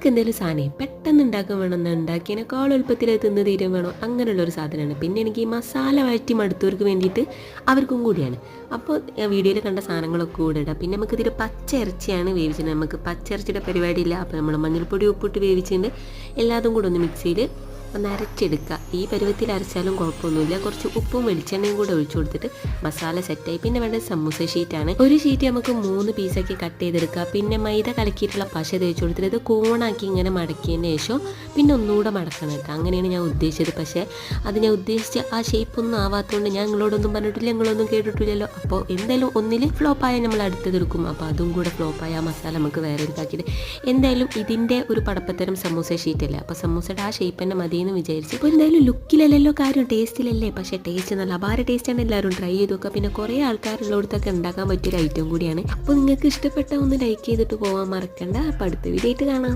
നമുക്ക് എന്തെങ്കിലും സാധനം പെട്ടെന്ന് ഉണ്ടാക്കാൻ വേണമെന്ന് ഉണ്ടാക്കിയതിനേക്കാൾ എളുപ്പത്തിൽ തിന്ന് തീരാൻ വേണം അങ്ങനെയുള്ള ഒരു സാധനമാണ്. പിന്നെ എനിക്ക് ഈ മസാല വഴറ്റി മടുത്തവർക്ക് വേണ്ടിയിട്ട് അവർക്കും കൂടിയാണ്. അപ്പോൾ വീഡിയോയിൽ കണ്ട സാധനങ്ങളൊക്കെ കൂടെ ഇടാം. പിന്നെ നമുക്ക് ഇതിൽ പച്ച ഇറച്ചിയാണ് വേവിച്ചത്. നമുക്ക് പച്ച ഇറച്ചിയുടെ പരിപാടിയില്ല അപ്പോൾ നമ്മൾ മഞ്ഞൾപ്പൊടി ഉപ്പിട്ട് വേവിച്ചിട്ടുണ്ട്. എല്ലാതും കൂടെ ഒന്ന് മിക്സിയിൽ ഒന്ന് അരച്ചെടുക്കുക. ഈ പരുവത്തിൽ അരച്ചാലും കുഴപ്പമൊന്നുമില്ല. കുറച്ച് ഉപ്പും വെളിച്ചെണ്ണയും കൂടെ ഒഴിച്ചു കൊടുത്തിട്ട് മസാല സെറ്റായി പിന്നെ വേണ്ടത് സമൂസ ഷീറ്റാണ് ഒരു ഷീറ്റ് നമുക്ക് മൂന്ന് പീസാക്കി കട്ട് ചെയ്തെടുക്കുക പിന്നെ മൈദ കലക്കിയിട്ടുള്ള പശ തേച്ച് കൊടുത്തിട്ട് ഇത് കോണാക്കി ഇങ്ങനെ മടക്കിയതിന് ശേഷം പിന്നെ ഒന്നുകൂടെ മടക്കണം കേട്ടോ. അങ്ങനെയാണ് ഞാൻ ഉദ്ദേശിച്ചത്. പക്ഷേ അത് ഞാൻ ഉദ്ദേശിച്ച ആ ഷേപ്പ് ഒന്നും ആവാത്തതുകൊണ്ട് ഞാൻ നിങ്ങളോടൊന്നും പറഞ്ഞിട്ടില്ല നിങ്ങളൊന്നും കേട്ടിട്ടില്ലല്ലോ. അപ്പോൾ എന്തായാലും ഒന്നിൽ ഫ്ലോപ്പായ നമ്മൾ അടുത്തതെടുക്കും അപ്പോൾ അതും കൂടെ ഫ്ലോപ്പായ ആ മസാല നമുക്ക് വേറെ ഇതാക്കിയിട്ട് എന്തായാലും ഇതിന്റെ ഒരു പടപ്പത്തരം സമൂസ ഷീറ്റല്ലേ അപ്പോൾ സമൂസയുടെ ആ ഷേപ്പ് തന്നെ മതി എന്ന് വിചാരിച്ചു. അപ്പോൾ എന്തായാലും ലുക്കിലല്ലല്ലോ കാര്യം ടേസ്റ്റിലല്ലേ പക്ഷേ ടേസ്റ്റ് നല്ല അപാര ടേസ്റ്റാണ് എല്ലാവരും ട്രൈ ചെയ്ത് നോക്കുക പിന്നെ കുറേ ആൾക്കാരുള്ളിടത്തൊക്കെ ഉണ്ടാക്കാൻ പറ്റിയൊരു ഐറ്റം കൂടിയാണ്. അപ്പോൾ നിങ്ങൾക്ക് ഇഷ്ടപ്പെട്ട ഒന്ന് ലൈക്ക് ചെയ്തിട്ട് പോകാൻ മറക്കണ്ട. അപ്പോൾ അടുത്ത വീഡിയോ ആയിട്ട് കാണാം.